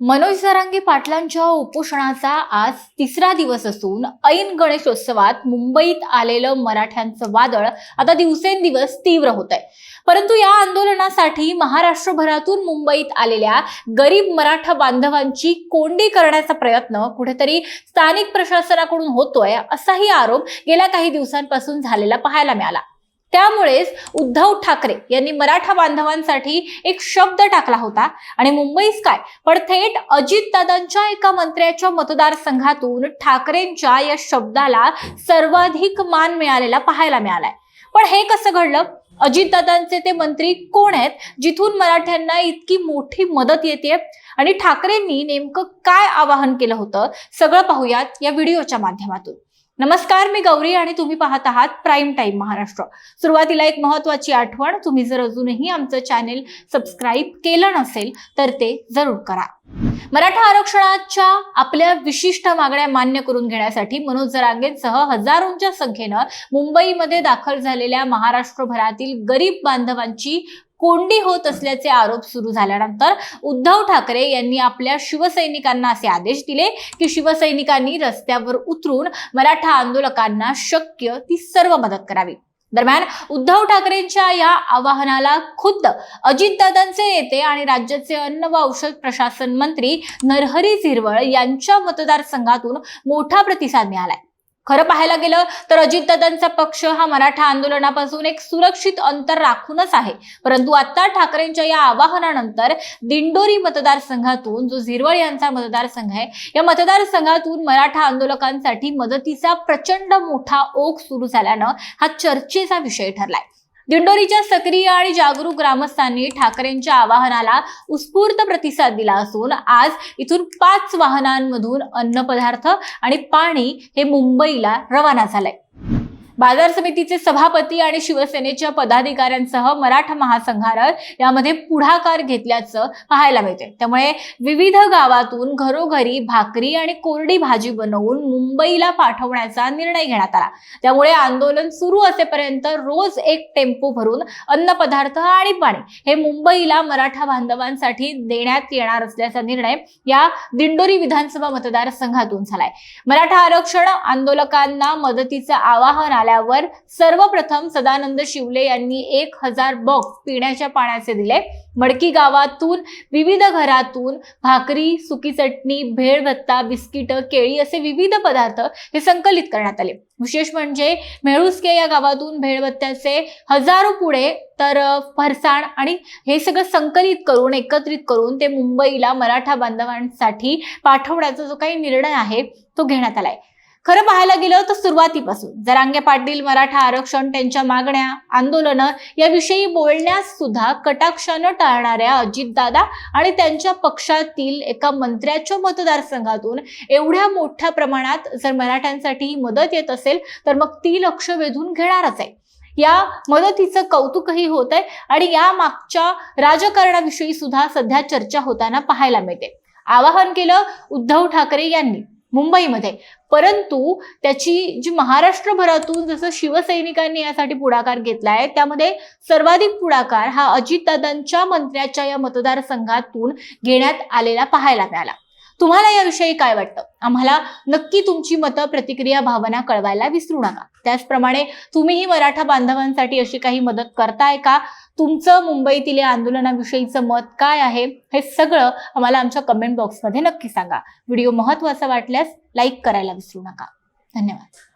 मनोज सरांगी पाटलांच्या उपोषणाचा आज तिसरा दिवस असून ऐन गणेशोत्सवात मुंबईत आलेलं मराठ्यांचं वादळ आता दिवसेंदिवस तीव्र होत आहे परंतु या आंदोलनासाठी महाराष्ट्रभरातून मुंबईत आलेल्या गरीब मराठा बांधवांची कोंडी करण्याचा प्रयत्न कुठेतरी स्थानिक प्रशासनाकडून होतोय असाही आरोप गेल्या काही दिवसांपासून झालेला पाहायला मिळाला. त्यामुळेच उद्धव ठाकरे यांनी मराठा बांधवांसाठी एक शब्द टाकला होता. आणि मुंबईच काय? पण थेट अजितदादांच्या एका मंत्र्याच्या मतदारसंघातून ठाकरेंच्या या शब्दाला सर्वाधिक मान मिळालेला पाहायला मिळालाय. पण हे कसं घडलं? अजितदादांचे ते मंत्री कोण आहेत? जिथून मराठ्यांना इतकी मोठी मदत येते आणि ठाकरेंनी नेमकं काय आवाहन केलं होतं? सगळं पाहूयात या व्हिडिओच्या माध्यमातून. नमस्कार मी गौरी आणि तुम्ही पाहत आहात प्राईम टाइम महाराष्ट्र. सुरुवातीला एक महत्वाची आठवण तुम्ही जर अजूनही आमचं चॅनेल सबस्क्राईब केलं नसेल तर ते जरूर करा. मराठा आरक्षणाच्या आपल्या विशिष्ट मागण्या मान्य करून घेण्यासाठी मनोज जरांगेंसह हजारोंच्या संख्येनं मुंबईमध्ये दाखल झालेल्या महाराष्ट्रभरातील गरीब बांधवांची कोंडी होत असल्याचे आरोप सुरू झाल्यानंतर उद्धव ठाकरे यांनी आपल्या शिवसैनिकांना असे आदेश दिले की शिवसैनिकांनी रस्त्यावर उतरून मराठा आंदोलकांना शक्य ती सर्व मदत करावी. दरम्यान उद्धव ठाकरेंच्या या आवाहनाला खुद्द अजितदादांचे नेते आणि राज्याचे अन्न व औषध प्रशासन मंत्री नरहरी झिरवळ यांच्या मतदारसंघातून मोठा प्रतिसाद मिळालाय. खरं पाहायला गेलं तर अजितदादांचा पक्ष हा मराठा आंदोलनापासून एक सुरक्षित अंतर राखूनच आहे. परंतु आता ठाकरेंच्या या आवाहनानंतर दिंडोरी मतदारसंघातून जो झिरवळ यांचा मतदारसंघ आहे या मतदारसंघातून मराठा आंदोलकांसाठी मदतीचा प्रचंड मोठा ओघ सुरू झाल्यानं हा चर्चेचा विषय ठरलाय. दिंडोरीच्या सक्रिय आणि जागरूक ग्रामस्थांनी ठाकरेंच्या आवाहनाला उत्स्फूर्त प्रतिसाद दिला असून आज इथून पाच वाहनांमधून अन्नपदार्थ आणि पाणी हे मुंबईला रवाना झालंय. बाजार समितीचे सभापती आणि शिवसेनेच्या पदाधिकाऱ्यांसह मराठा महासंघानं यामध्ये पुढाकार घेतल्याचं पाहायला मिळते त्यामुळे विविध गावातून घरोघरी भाकरी आणि कोरडी भाजी बनवून मुंबईला पाठवण्याचा निर्णय घेण्यात आला. त्यामुळे आंदोलन सुरू असेपर्यंत रोज एक टेम्पो भरून अन्नपदार्थ आणि पाणी हे मुंबईला मराठा बांधवांसाठी देण्यात येणार असल्याचा निर्णय या दिंडोरी विधानसभा मतदारसंघातून झालाय. मराठा आरक्षण आंदोलकांना मदतीचं आवाहन आल्यावर सर्वप्रथम सदानंद शिवले यांनी एक हजार बॉक्स पिण्याच्या पाण्याचे दिले. मडकी गावातून विविध घरातून भाकरी सुकी चटणी भेळ भत्ता बिस्किट केळी असे विविध पदार्थ हे संकलित करण्यात आले. विशेष म्हणजे मेळुस्के या गावातून भेळभत्त्याचे हजारो पुढे तर फरसाण आणि हे सगळं संकलित करून एकत्रित करून ते मुंबईला मराठा बांधवांसाठी पाठवण्याचा जो काही निर्णय आहे तो घेण्यात आलाय. खरं पाहायला गेलं तर सुरुवातीपासून. जरांगे पाटील मराठा आरक्षण त्यांच्या मागण्या आंदोलनं याविषयी बोलण्यास सुद्धा कटाक्षानं टाळणाऱ्या अजितदादा आणि त्यांच्या पक्षातील एका मंत्र्याच्या मतदारसंघातून एवढ्या मोठ्या प्रमाणात जर मराठ्यांसाठी ही मदत येत असेल तर मग ती लक्ष वेधून घेणारच आहे. या मदतीचं कौतुकही होत आहे आणि या मागच्या राजकारणाविषयी सुद्धा सध्या चर्चा होताना पाहायला मिळते. आवाहन केलं उद्धव ठाकरे यांनी. मुंबईमध्ये. परंतु त्याची जी महाराष्ट्रभरातून जसं शिवसैनिकांनी यासाठी पुढाकार घेतलाय त्यामध्ये सर्वाधिक पुढाकार हा अजितदादांच्या मंत्र्याच्या या मतदारसंघातून घेण्यात आलेला पाहायला मिळाला. तुम्हाला याविषयी काय वाटतं? आम्हाला नक्की तुमची मतं प्रतिक्रिया भावना कळवायला विसरू नका. त्याचप्रमाणे तुम्हीही मराठा बांधवांसाठी अशी काही मदत करताय का? तुमचं मुंबईतील या आंदोलनाविषयीचं मत काय आहे? हे सगळं आम्हाला आमच्या कमेंट बॉक्समध्ये नक्की सांगा. व्हिडिओ महत्त्वाचा वाटल्यास लाईक करायला विसरू नका. धन्यवाद.